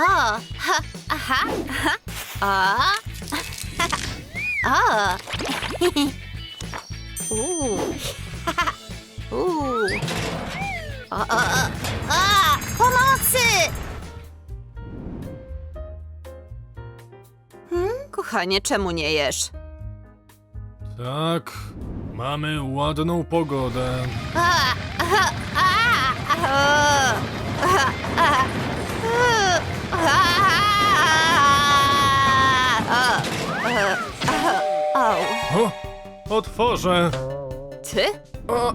O, ha, aha, aha. O. o. Uuu. Uuu. O, o, o. A, pomocy! Kochanie, czemu nie jesz? Tak, mamy ładną pogodę. A, aha, a, a, a, a, Au. O, otworzę. Ty? O, e,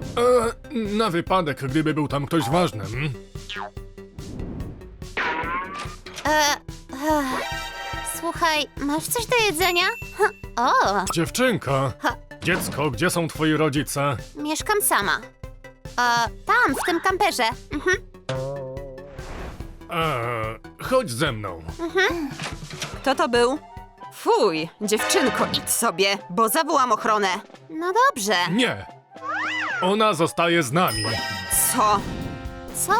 na wypadek, gdyby był tam ktoś ważny. mm? E, e, Słuchaj, masz coś do jedzenia? Ha, O, Dziewczynka. Ha. Dziecko, gdzie są twoi rodzice? mieszkam sama. E, tam, w tym kamperze. Mhm. Eee, chodź ze mną. Kto to był? Fuj, dziewczynko, idź sobie, bo zawołam ochronę. No dobrze. Nie. Ona zostaje z nami. Co? Co?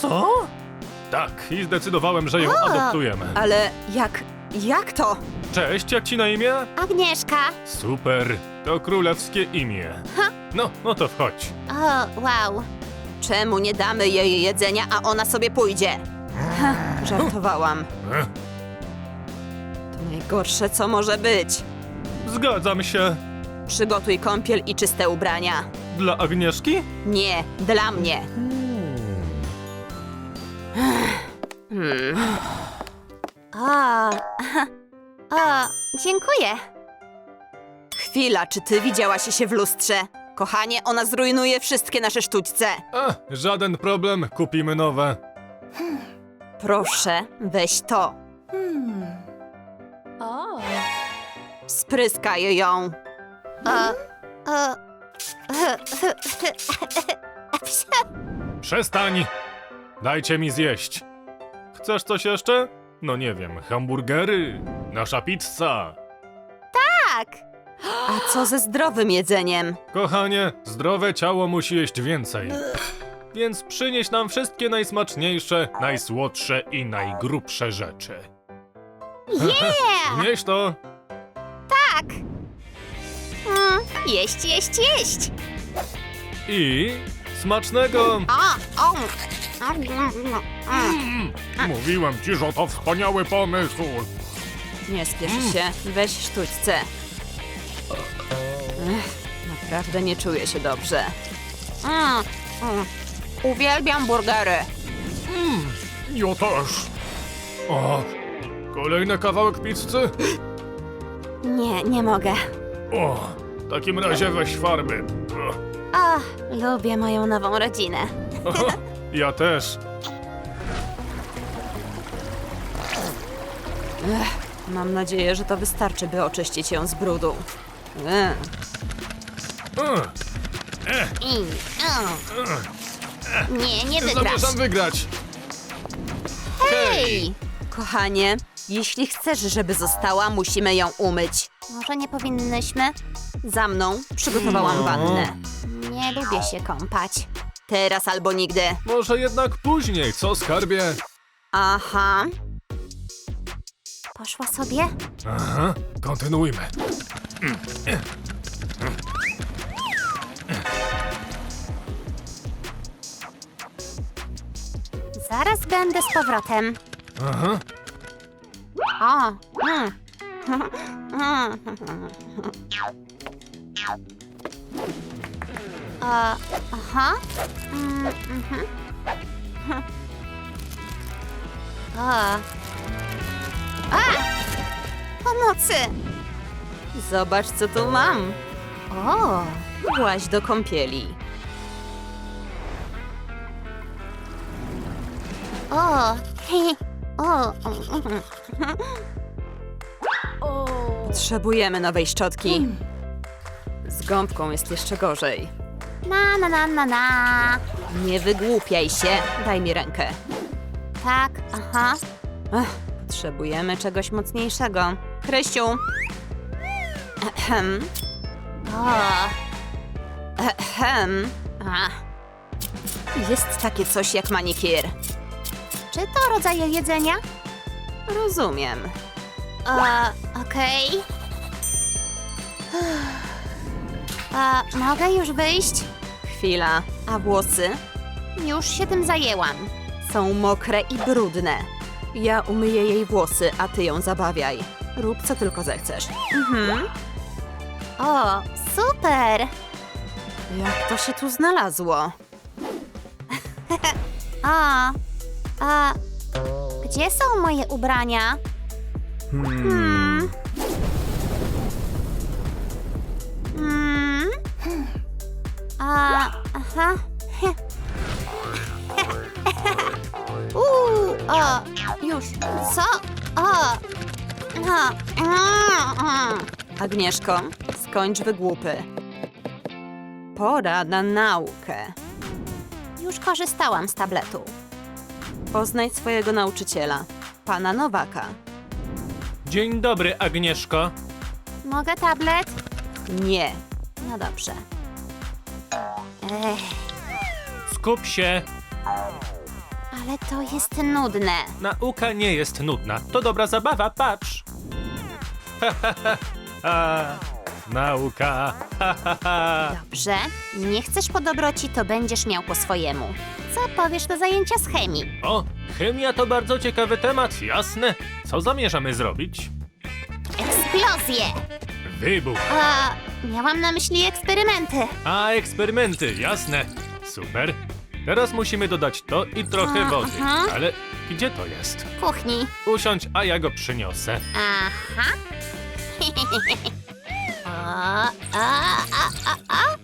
Co? Tak, i zdecydowałem, że ją adoptujemy. Ale jak... jak to? Cześć, jak ci na imię? Agnieszka. Super, to królewskie imię. No, no to wchodź. O, wow. Czemu nie damy jej jedzenia, a ona sobie pójdzie? Ha, żartowałam. E, najgorsze, co może być. Zgadzam się. Przygotuj kąpiel i czyste ubrania. Dla Agnieszki? Nie, dla mnie. Hmm. O, o, dziękuję. Chwila, czy ty widziałaś się w lustrze? Kochanie, ona zrujnuje wszystkie nasze sztućce. A, żaden problem, kupimy nowe. Proszę, weź to. Spryskaj ją. Przestań! Dajcie mi zjeść. Chcesz coś jeszcze? No nie wiem, hamburgery, nasza pizza. Tak. A co ze zdrowym jedzeniem? Kochanie, zdrowe ciało musi jeść więcej. Więc przynieś nam wszystkie najsmaczniejsze, najsłodsze i najgrubsze rzeczy. Yeah! Nieś to! Tak. Mm, jeść, jeść, jeść. I smacznego! O, o. Mówiłem ci, że to wspaniały pomysł! Nie spiesz się, weź sztućce. Ech, naprawdę nie czuję się dobrze. Mm, mm. Uwielbiam burgery. Ja też! O, kolejny kawałek pizzy? Nie, nie mogę. O, w takim razie weź farby. O, lubię moją nową rodzinę. Ja też. Mam nadzieję, że to wystarczy, by oczyścić ją z brudu. E, I, o. Nie, nie wygrasz. Zamierzam wygrać. Hej! Kochanie, jeśli chcesz, żeby została, musimy ją umyć. Może nie powinnyśmy? Za mną przygotowałam No. wannę. Nie lubię się kąpać. Teraz albo nigdy. Może jednak później, co skarbie? Aha. Poszła sobie? Aha, kontynuujmy. Zaraz będę z powrotem. Aha, O, aha. Mm, mhm. A! Pomocy! Zobacz, co tu mam. O! Właź do kąpieli. O! O! Potrzebujemy nowej szczotki. Z gąbką jest jeszcze gorzej. Na, na, na, na, na. Nie wygłupiaj się. Daj mi rękę. Tak, aha. Ech, potrzebujemy czegoś mocniejszego. Kryściu. Ehem. O! Ehem. A. Jest takie coś jak manikier. Czy to rodzaje jedzenia? Rozumiem. E, Okej. E, mogę już wyjść? Chwila. A włosy? Już się tym zajęłam. Są mokre i brudne. Ja umyję jej włosy, a ty ją zabawiaj. Rób co tylko zechcesz. Mhm. O, super! Jak to się tu znalazło? A, a gdzie są moje ubrania? Hmm. Hmm. A, aha. Uuu, o, już. Co? O. No. Agnieszko, skończ wygłupy. Pora na naukę. Już korzystałam z tabletu. Poznaj swojego nauczyciela, pana Nowaka. Dzień dobry, Agnieszko. Mogę tablet? Nie. No dobrze. Ech, Skup się. ale to jest nudne. Nauka nie jest nudna. To dobra zabawa, patrz. Ha, Nauka. Ha, ha, ha. Dobrze, nie chcesz po dobroci, to będziesz miał po swojemu. Co powiesz do zajęcia z chemii? O, chemia to bardzo ciekawy temat, jasne. Co zamierzamy zrobić? Eksplozję! Wybuch. A, miałam na myśli eksperymenty. A eksperymenty, jasne. Super. Teraz musimy dodać to i trochę A, wody. aha. Ale gdzie to jest? W kuchni. Usiądź, a ja go przyniosę. Aha. a, a, a, a, a.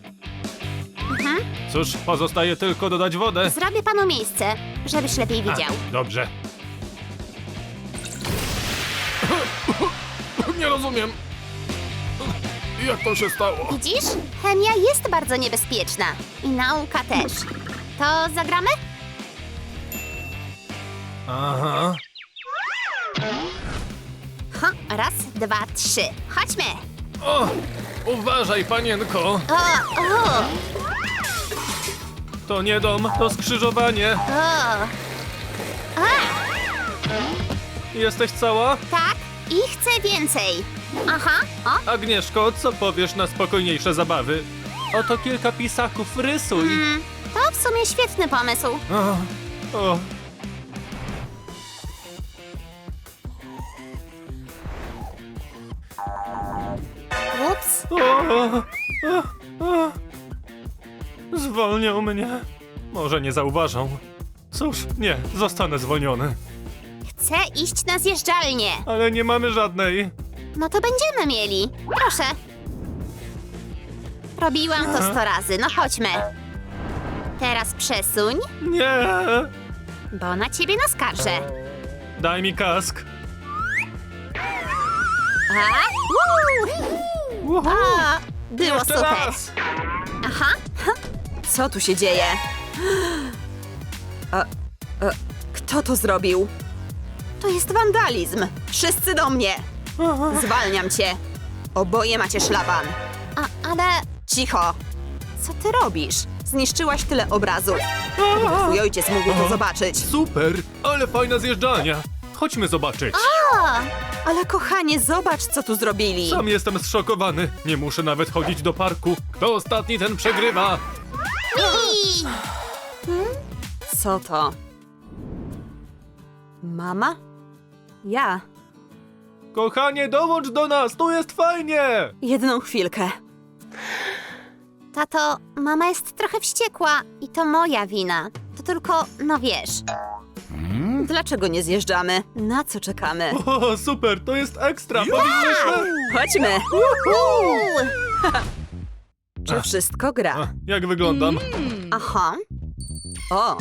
Cóż, pozostaje tylko dodać wodę. Zrobię panu miejsce, żebyś lepiej widział. A, dobrze. Nie rozumiem. Jak to się stało? Widzisz? Chemia jest bardzo niebezpieczna. I nauka też. To zagramy? Aha. Ha, raz, dwa, trzy. Chodźmy. O, uważaj, panienko. O, o, To nie dom, to skrzyżowanie. o. Jesteś cała? tak, i chcę więcej. Aha, o, Agnieszko, co powiesz na spokojniejsze zabawy? Oto kilka pisaków, rysuj. mm, to w sumie świetny pomysł. O, o. O, o, o. Zwolnią mnie. Może nie zauważą. Cóż, nie, zostanę zwolniony. Chcę iść na zjeżdżalnię. Ale nie mamy żadnej. No to będziemy mieli. Proszę. Robiłam to sto razy, no chodźmy. Teraz przesuń, Nie! bo na ciebie naskarżę. Daj mi kask. A? Uuu. Uhu. A, było Jeszcze super. raz. Aha, Co tu się dzieje? A, a, kto to zrobił? To jest wandalizm. Wszyscy do mnie. Zwalniam cię. Oboje macie szlaban. a, ale Cicho. Co ty robisz? Zniszczyłaś tyle obrazów. Twój ojciec mógł to zobaczyć. Super, ale fajna zjeżdżalnia. Chodźmy zobaczyć. O, Ale kochanie, zobacz, co tu zrobili. Sam jestem zszokowany. Nie muszę nawet chodzić do parku. Kto ostatni, ten przegrywa. i, Co to? Mama? Ja. Kochanie, dołącz do nas, tu jest fajnie. Jedną chwilkę. tato, mama jest trochę wściekła i to moja wina. To tylko, no wiesz. Dlaczego nie zjeżdżamy? Na co czekamy? O, super, to jest ekstra. Powinniśmy... Chodźmy. Czy wszystko gra? A, jak wyglądam? Aha. O,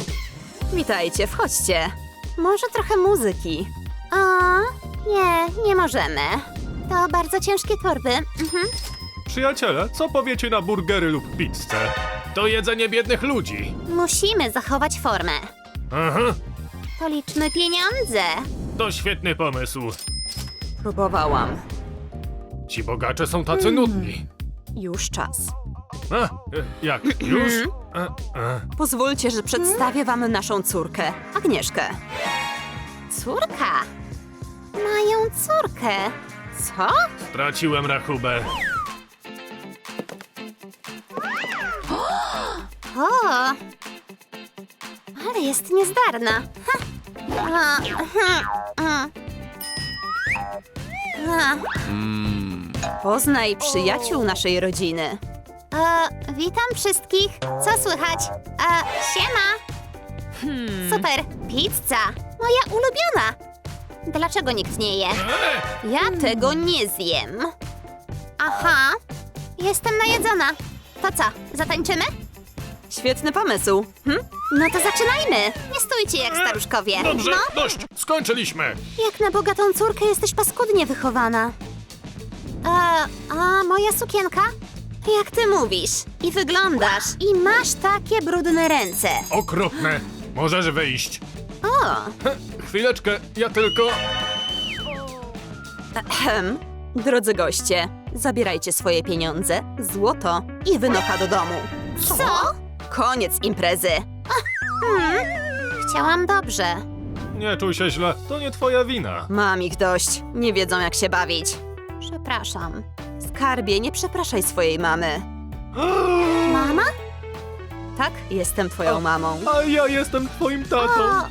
witajcie, wchodźcie. Może trochę muzyki. o, nie, nie możemy. To bardzo ciężkie torby. Mhm. Przyjaciele, co powiecie na burgery lub pizzę? To jedzenie biednych ludzi. Musimy zachować formę. Aha, To liczmy pieniądze. to świetny pomysł. Próbowałam. Ci bogacze są tacy nudni. Już czas. A, e, jak, już? E, e. Pozwólcie, że przedstawię wam naszą córkę, Agnieszkę. Córka. Mają córkę. Co? Straciłem rachubę. O! Ale jest niezdarna. Ha. A, hmm, mm. A, Poznaj przyjaciół naszej rodziny. e, witam wszystkich. Co słychać? E, siema. Super. Pizza. Moja ulubiona. Dlaczego nikt nie je? Ja tego nie zjem. Aha. Jestem najedzona. To co, zatańczymy? Świetny pomysł. Hm? No to zaczynajmy. Stójcie jak staruszkowie. Dobrze, No, dość, skończyliśmy. jak na bogatą córkę jesteś paskudnie wychowana. E, a moja sukienka? Jak ty mówisz? I wyglądasz. I masz takie brudne ręce. Okropne. Możesz wyjść. O, Heh, Chwileczkę, ja tylko... Ehem. Drodzy goście, zabierajcie swoje pieniądze, złoto i wynocha do domu. co? Koniec imprezy. Chciałam dobrze. Nie czuj się źle, to nie twoja wina. Mam ich dość. Nie wiedzą jak się bawić. Przepraszam. Skarbie, nie przepraszaj swojej mamy. Mama? Tak, jestem twoją mamą. A ja jestem twoim tatą. O,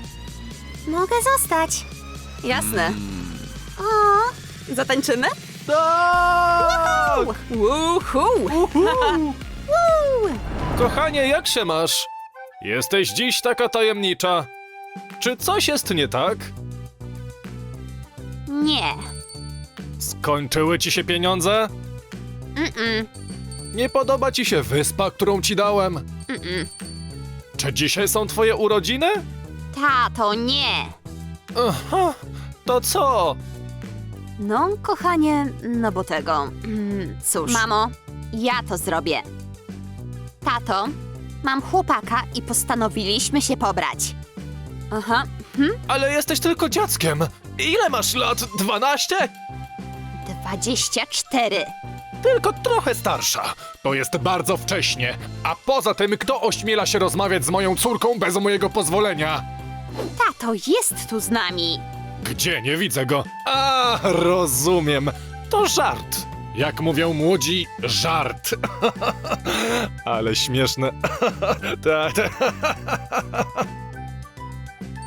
mogę zostać. Jasne. O, Zatańczymy? Tak! Uhu! Uhu. Kochanie, jak się masz? Jesteś dziś taka tajemnicza. Czy coś jest nie tak? Nie. Skończyły ci się pieniądze? Mm-mm. Nie podoba ci się wyspa, którą ci dałem? Mm-mm. Czy dzisiaj są twoje urodziny? Tato, nie. Aha, to co? No, kochanie, no bo tego. Mm, cóż. Mamo, ja to zrobię. Tato, mam chłopaka i postanowiliśmy się pobrać. Aha. Ale jesteś tylko dzieckiem. Ile masz lat? 12? 24. Tylko trochę starsza. To jest bardzo wcześnie. A poza tym, kto ośmiela się rozmawiać z moją córką bez mojego pozwolenia? Tato jest tu z nami. Gdzie? Nie widzę go. A, rozumiem. To żart. Jak mówią młodzi, żart. Ale śmieszne. Ta, ta.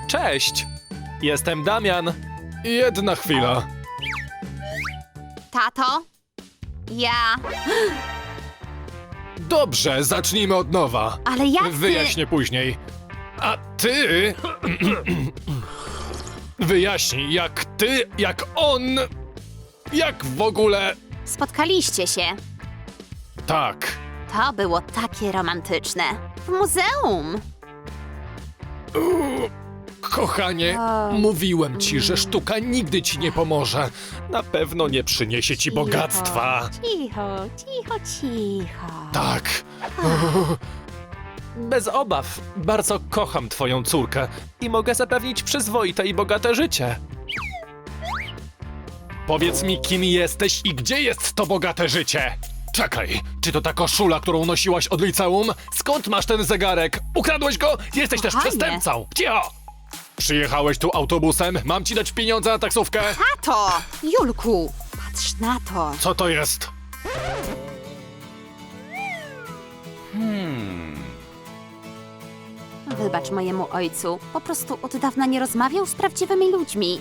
Cześć. Jestem Damian. Jedna chwila. Tato, ja. Dobrze, zacznijmy od nowa. Ale jak ty... Wyjaśnię później. A ty. Wyjaśnij, jak ty, jak on. Jak w ogóle. Spotkaliście się. Tak. To było takie romantyczne. W muzeum. Kochanie, O. mówiłem ci, że sztuka nigdy ci nie pomoże. Na pewno nie przyniesie ci bogactwa. Cicho, cicho, cicho. Tak. Bez obaw. Bardzo kocham twoją córkę i mogę zapewnić przyzwoite i bogate życie. Powiedz mi, kim jesteś i gdzie jest to bogate życie? Czekaj, czy to ta koszula, którą nosiłaś od liceum? Skąd masz ten zegarek? Ukradłeś go? Jesteś też Kochanie. przestępcą! Cicho! Przyjechałeś tu autobusem? Mam ci dać pieniądze na taksówkę? Tato! Julku, patrz na to. Co to jest? Wybacz mojemu ojcu. Po prostu od dawna nie rozmawiał z prawdziwymi ludźmi.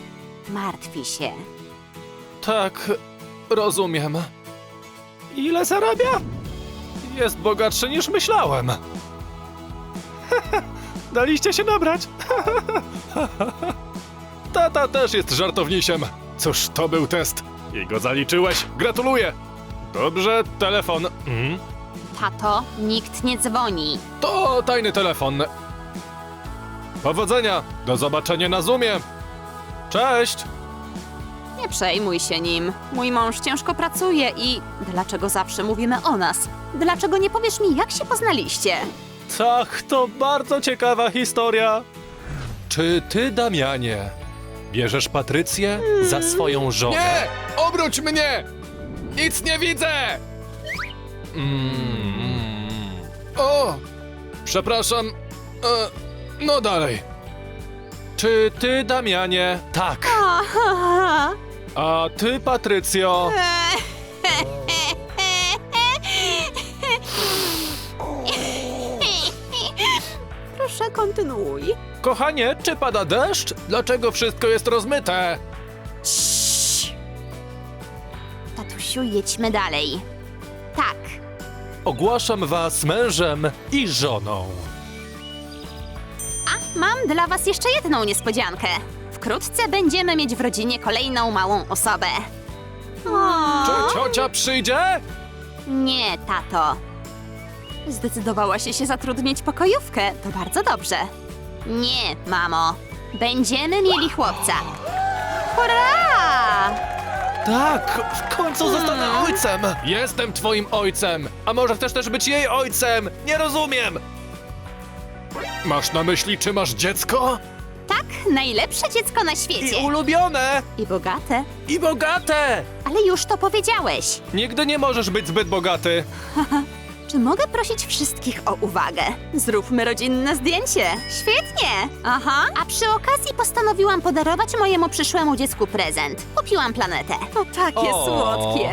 Martwi się. Tak, rozumiem. Ile zarabia? Jest bogatszy niż myślałem. Daliście się nabrać. Tata też jest żartownisiem. Cóż, to był test. I go zaliczyłeś. Gratuluję. Dobrze, telefon. Mhm. Tato, nikt nie dzwoni. To tajny telefon. Powodzenia. Do zobaczenia na Zoomie. Cześć. Nie przejmuj się nim. Mój mąż ciężko pracuje i... Dlaczego zawsze mówimy o nas? Dlaczego nie powiesz mi, jak się poznaliście? Tak, to bardzo ciekawa historia. Czy ty, Damianie, bierzesz Patrycję za swoją żonę? Nie! Obróć mnie! Nic nie widzę! Mm. O! Przepraszam. E, no dalej. Czy ty, Damianie? Tak. Aha. A ty, Patrycjo? Proszę, kontynuuj. Kochanie, czy pada deszcz? Dlaczego wszystko jest rozmyte? Ciii. Tatusiu, jedźmy dalej. Tak, Ogłaszam was mężem i żoną. a mam dla was jeszcze jedną niespodziankę. Wkrótce będziemy mieć w rodzinie kolejną małą osobę. Czy ciocia przyjdzie? Nie, tato. Zdecydowałaś się zatrudnić pokojówkę. To bardzo dobrze. Nie, mamo. Będziemy mieli chłopca. Hurra! Tak, w końcu zostanę ojcem. Jestem twoim ojcem. A może chcesz też być jej ojcem? Nie rozumiem. Masz na myśli, czy masz dziecko? Tak, najlepsze dziecko na świecie. I ulubione, I bogate. i bogate. Ale już to powiedziałeś. Nigdy nie możesz być zbyt bogaty. Czy mogę prosić wszystkich o uwagę? Zróbmy rodzinne zdjęcie. Świetnie! Aha. A przy okazji postanowiłam podarować mojemu przyszłemu dziecku prezent. Kupiłam planetę. To takie O. słodkie.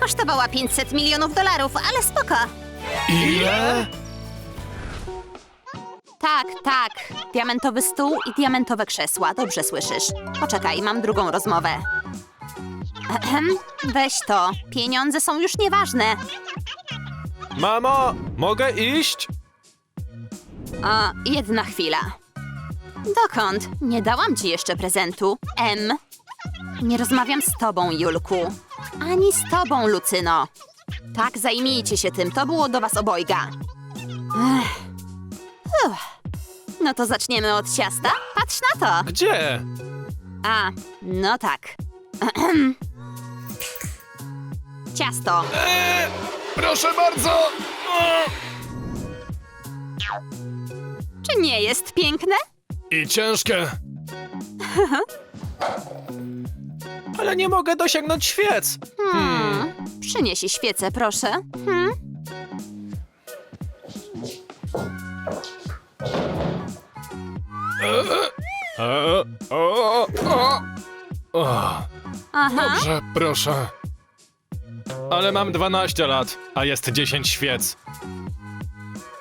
Kosztowała 500 milionów dolarów, ale spoko. Ile? Tak, tak. Diamentowy stół i diamentowe krzesła. Dobrze słyszysz. Poczekaj, mam drugą rozmowę. Ehem, Weź to. Pieniądze są już nieważne. Mamo, mogę iść? A, jedna chwila. Dokąd? Nie dałam ci jeszcze prezentu. M. Nie rozmawiam z tobą, Julku. Ani z tobą, Lucyno. Tak, zajmijcie się tym. To było do was obojga. No to zaczniemy od ciasta. Patrz na to. Gdzie? A, no tak. Ahem. Ciasto. Eee, proszę bardzo. Czy nie jest piękne? I ciężkie. Ale nie mogę dosięgnąć świec. Hmm. Przyniesie świecę, proszę. Hmm? E, o, o, o. Aha. Dobrze, proszę. Ale mam 12 lat, a jest 10 świec.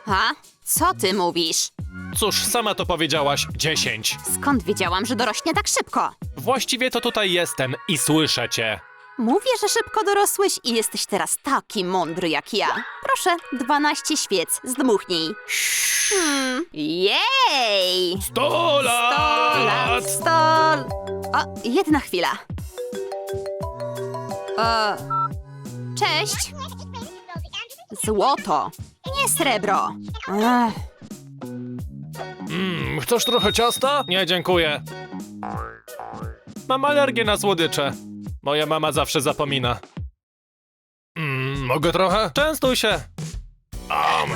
A? Co ty mówisz? Cóż, sama to powiedziałaś, 10. Skąd wiedziałam, że dorośnie tak szybko? Właściwie to tutaj jestem i słyszę cię. Mówię, że szybko dorosłeś i jesteś teraz taki mądry jak ja. Proszę, 12 świec, zdmuchnij. Hmm. Jej! 100 Sto lat, sto... O, jedna chwila. E, cześć. Złoto, nie srebro. Ech. Mm, chcesz trochę ciasta? Nie, dziękuję. Mam alergię na słodycze. Moja mama zawsze zapomina. Mogę trochę? Częstuj się. Um.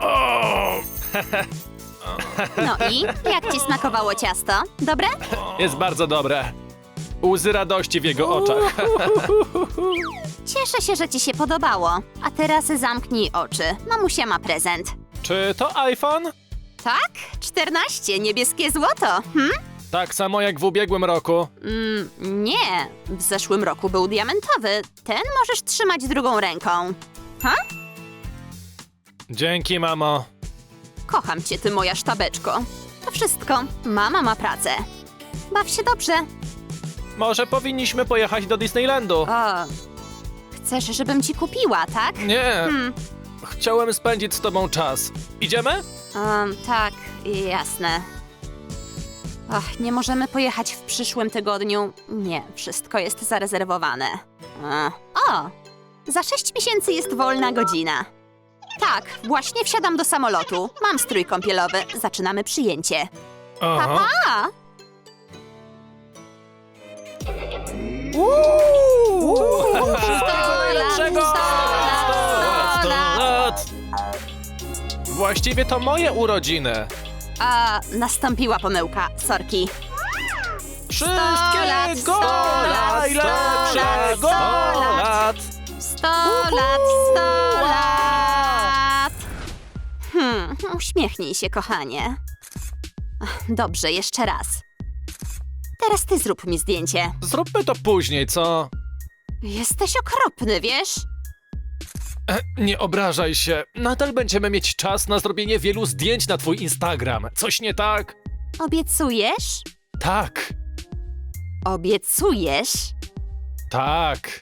O, No i jak ci smakowało ciasto? Dobre? jest bardzo dobre. Łzy radości w jego oczach. Cieszę się, że ci się podobało. A teraz zamknij oczy. Mamusia ma prezent. Czy to iPhone? Tak? 14, niebieskie złoto. Hm? Tak samo jak w ubiegłym roku. Mm, nie, w zeszłym roku był diamentowy. Ten możesz trzymać drugą ręką. Ha? Dzięki, mamo. Kocham cię, ty moja sztabeczko. To wszystko. Mama ma pracę. Baw się dobrze. Może powinniśmy pojechać do Disneylandu? O, chcesz, żebym ci kupiła, tak? Nie, Hmm. chciałem spędzić z tobą czas. Idziemy? Um, tak, jasne. Ach, nie możemy pojechać w przyszłym tygodniu. Nie, wszystko jest zarezerwowane. A, o! Za sześć miesięcy jest wolna godzina. Tak, właśnie wsiadam do samolotu. Mam strój kąpielowy. Zaczynamy przyjęcie. Aha. A! Wszystkiego najlepszego! sto lat, sto Sto lat. lat! Właściwie to moje urodziny. A, nastąpiła pomyłka. Sorki. Wszystkiego sto lat, najlepszego sto lat. lat! Sto lat, sto lat! Hmm, uśmiechnij się, kochanie. Dobrze, jeszcze raz. Teraz ty zrób mi zdjęcie. Zróbmy to później, co? Jesteś okropny, wiesz? E, nie obrażaj się. Nadal będziemy mieć czas na zrobienie wielu zdjęć na twój Instagram. Coś nie tak? Obiecujesz? Tak, Obiecujesz? tak,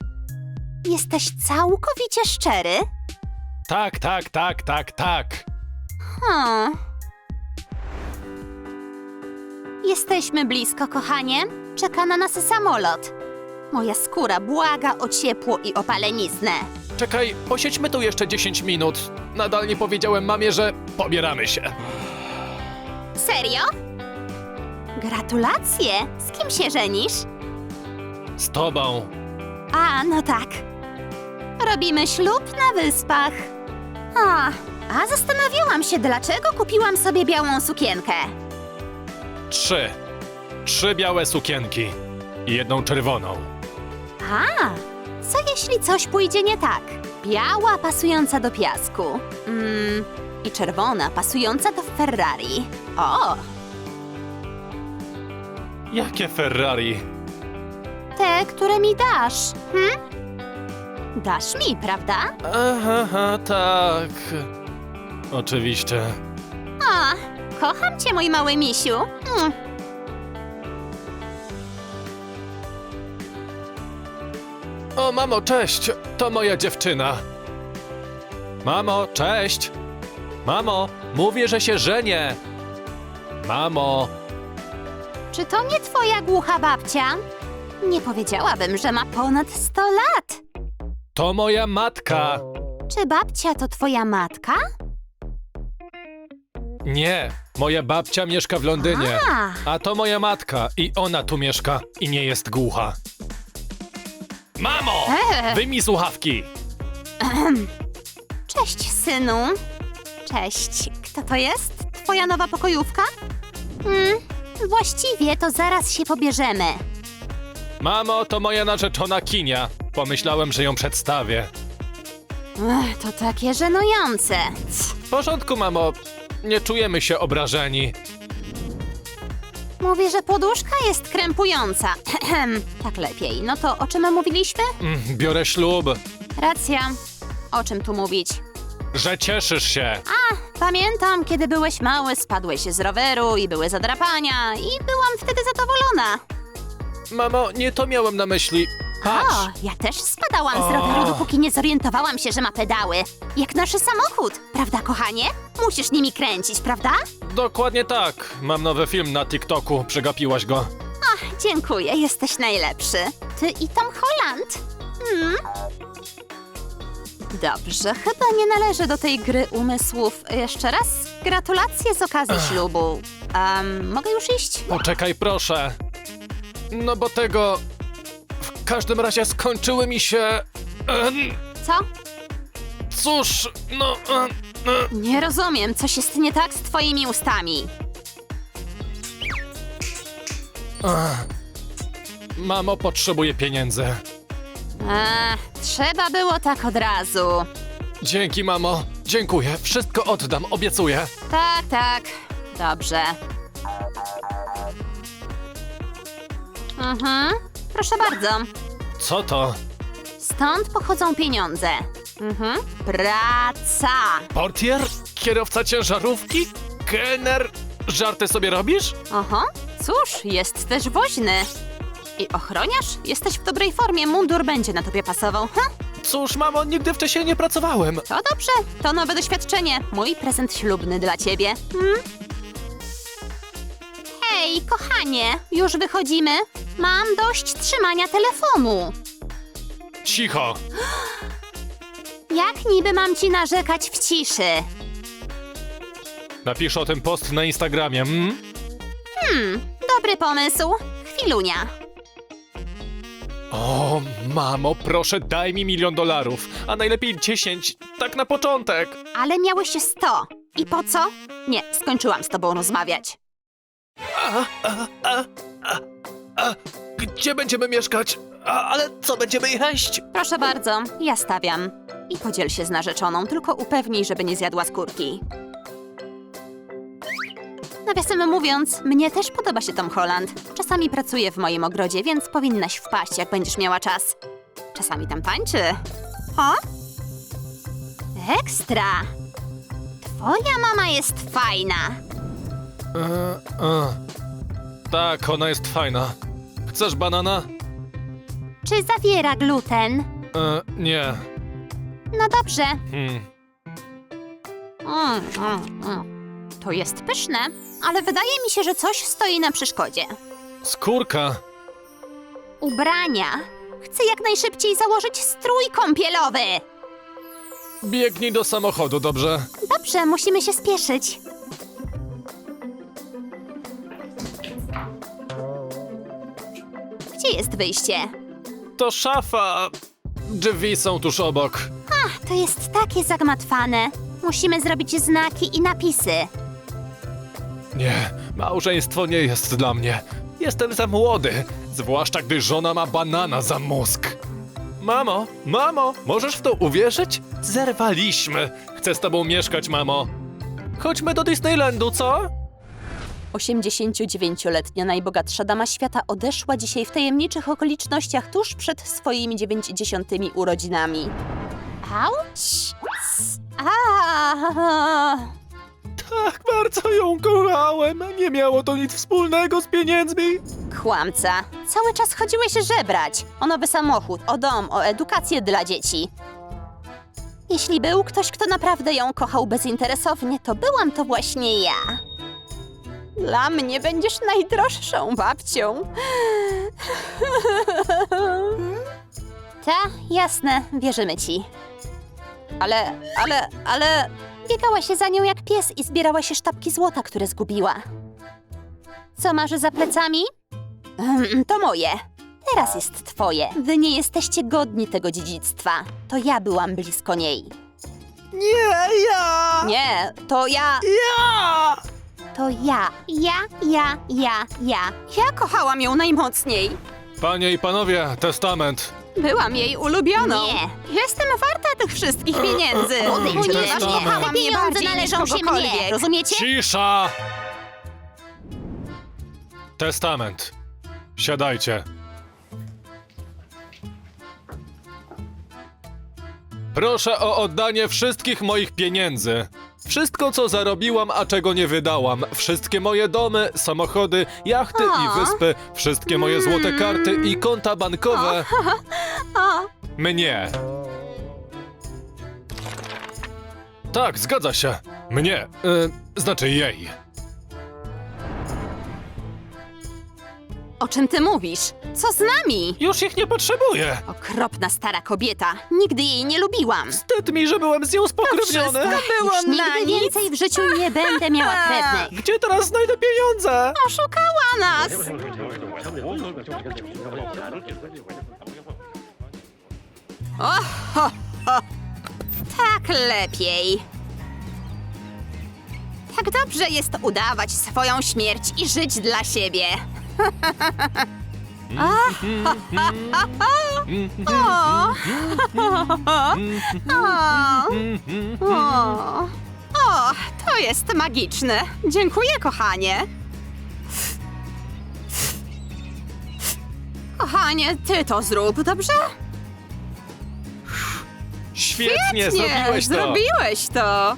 Jesteś całkowicie szczery? tak, tak, tak, tak, tak. Hmm. Jesteśmy blisko, kochanie. Czeka na nas samolot. Moja skóra błaga o ciepło i opaleniznę. Czekaj, posiedźmy tu jeszcze 10 minut. Nadal nie powiedziałem mamie, że pobieramy się. Serio? Gratulacje! Z kim się żenisz? Z tobą. A, no tak. Robimy ślub na wyspach. A, a zastanawiałam się, dlaczego kupiłam sobie białą sukienkę. Trzy. Trzy białe sukienki. I jedną czerwoną. A, co jeśli coś pójdzie nie tak? Biała pasująca do piasku. Mm, I czerwona pasująca do Ferrari. O, Jakie Ferrari? te, które mi dasz. Hm? Dasz mi, prawda? Aha, aha, tak. Oczywiście. A, kocham cię, mój mały misiu. Mm. O, mamo, cześć! To moja dziewczyna. Mamo, cześć! Mamo, mówię, że się żenię! Mamo, Czy to nie twoja głucha babcia? Nie powiedziałabym, że ma ponad 100 lat. to moja matka! Czy babcia to twoja matka? Nie, moja babcia mieszka w Londynie. A, A to moja matka i ona tu mieszka i nie jest głucha. Mamo! E. Wyjmij słuchawki! cześć, synu. Cześć. Kto to jest? Twoja nowa pokojówka? Hmm, właściwie to zaraz się pobierzemy. Mamo, to moja narzeczona Kinia. Pomyślałem, że ją przedstawię. Ech, to takie żenujące. W porządku, mamo. Nie czujemy się obrażeni. Mówi, że poduszka jest krępująca. tak lepiej. No to o czym mówiliśmy? Mm, Biorę ślub. Racja. O czym tu mówić? Że cieszysz się. Pamiętam, kiedy byłeś mały, spadłeś z roweru i były zadrapania i byłam wtedy zadowolona. Mamo, nie to miałem na myśli. O, Patrz! ja też spadałam z roweru, dopóki nie zorientowałam się, że ma pedały. Jak nasz samochód, prawda, kochanie? Musisz nimi kręcić, prawda? Dokładnie tak. Mam nowy film na TikToku. Przegapiłaś go. Dziękuję, jesteś najlepszy. Ty i Tom Holland. Hmm? Dobrze, chyba nie należy do tej gry umysłów. Jeszcze raz gratulacje z okazji ślubu. Um, mogę już iść? Poczekaj, proszę. No bo tego. W każdym razie skończyły mi się. em, Co? Cóż, no. em, em. Nie rozumiem, coś jest nie tak z twoimi ustami. Ach. Mamo, potrzebuję pieniędzy. Eee, trzeba było tak od razu. Dzięki, mamo. Dziękuję. Wszystko oddam, obiecuję. Tak, tak. Dobrze. Mhm. Proszę bardzo. Co to? Stąd pochodzą pieniądze. Mhm. Praca. Portier? Kierowca ciężarówki? Kelner? Żarty sobie robisz? Oho. Cóż, jest też woźny. I ochroniarz? Jesteś w dobrej formie, mundur będzie na tobie pasował. Ha? Cóż, mamo, nigdy wcześniej nie pracowałem. To dobrze, to nowe doświadczenie. Mój prezent ślubny dla ciebie. Hmm? Hej, kochanie, już wychodzimy? Mam dość trzymania telefonu. Cicho. Jak niby mam ci narzekać w ciszy? Napisz o tym post na Instagramie, mm? Hmm, dobry pomysł. Chwilunia. O, mamo, proszę daj mi milion dolarów, a najlepiej dziesięć, tak na początek. Ale miałeś sto. I po co? Nie, skończyłam z tobą rozmawiać. Gdzie będziemy mieszkać? A, ale co będziemy jeść? Proszę bardzo, ja stawiam. I podziel się z narzeczoną, tylko upewnij, żeby nie zjadła skórki. Nawiasem mówiąc, mnie też podoba się Tom Holland. Czasami pracuje w moim ogrodzie, więc powinnaś wpaść, jak będziesz miała czas. Czasami tam tańczy. O? Ekstra! Twoja mama jest fajna. E, e. Tak, ona jest fajna. Chcesz banana? Czy zawiera gluten? E, nie. No dobrze. Hmm. Mm, mm, mm. To jest pyszne, ale wydaje mi się, że coś stoi na przeszkodzie. Skórka. Ubrania. Chcę jak najszybciej założyć strój kąpielowy. Biegnij do samochodu, dobrze? Dobrze, musimy się spieszyć. Gdzie jest wyjście? To szafa. Drzwi są tuż obok. To jest takie zagmatwane. Musimy zrobić znaki i napisy. Nie, małżeństwo nie jest dla mnie. Jestem za młody, zwłaszcza gdy żona ma banana za mózg. Mamo, mamo, możesz w to uwierzyć? Zerwaliśmy. Chcę z tobą mieszkać, mamo. Chodźmy do Disneylandu, co? 89-letnia najbogatsza dama świata odeszła dzisiaj w tajemniczych okolicznościach tuż przed swoimi 90 urodzinami. Auć! A! Tak bardzo ją kochałem. Nie miało to nic wspólnego z pieniędzmi. Kłamca. Cały czas chodziłeś żebrać. O nowy samochód, o dom, o edukację dla dzieci. Jeśli był ktoś, kto naprawdę ją kochał bezinteresownie, to byłam to właśnie ja. Dla mnie będziesz najdroższą babcią. Ta, jasne, wierzymy ci. Ale, ale, ale... Biegała się za nią jak pies i zbierała się sztabki złota, które zgubiła. Co masz za plecami? Mm, To moje. Teraz jest twoje. Wy nie jesteście godni tego dziedzictwa. To ja byłam blisko niej. Nie, ja! Nie, to ja. Ja! To ja. Ja, ja, ja, ja. Ja kochałam ją najmocniej. Panie i panowie, testament. Byłam jej ulubioną. Nie. Jestem warta tych wszystkich pieniędzy. Odejdź ode Ponieważ mnie. kochałam Te je pieniądze bardziej należą się mnie. kogokolwiek. Rozumiecie? Cisza! Testament. Siadajcie. Proszę o oddanie wszystkich moich pieniędzy. Wszystko, co zarobiłam, a czego nie wydałam. Wszystkie moje domy, samochody, jachty O. i wyspy. Wszystkie moje złote karty i konta bankowe. O, Mnie. Tak, zgadza się. Mnie. Y, znaczy jej. O czym ty mówisz? Co z nami? Już ich nie potrzebuję. Okropna stara kobieta. Nigdy jej nie lubiłam. Wstyd mi, że byłem z nią spokrewniony. Było już na nigdy nic. więcej w życiu nie będę miała krewnych. Gdzie teraz znajdę pieniądze? Oszukała nas. O, ho, ho. Tak lepiej. Tak dobrze jest udawać swoją śmierć i żyć dla siebie. O, o, to jest magiczne. Dziękuję, kochanie. Kochanie, ty to zrób, dobrze? Świetnie, zrobiłeś to. Zrobiłeś to.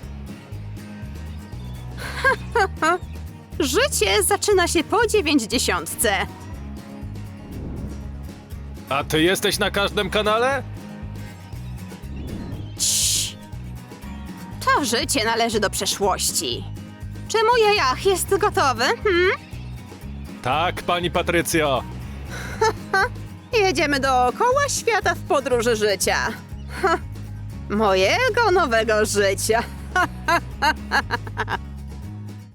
Życie zaczyna się po dziewięćdziesiątce. A ty jesteś na każdym kanale? Cii. To życie należy do przeszłości. Czy mój jajach jest gotowy? Hmm? Tak, pani Patrycjo. Jedziemy dookoła świata w podróży życia. Ha, mojego nowego życia.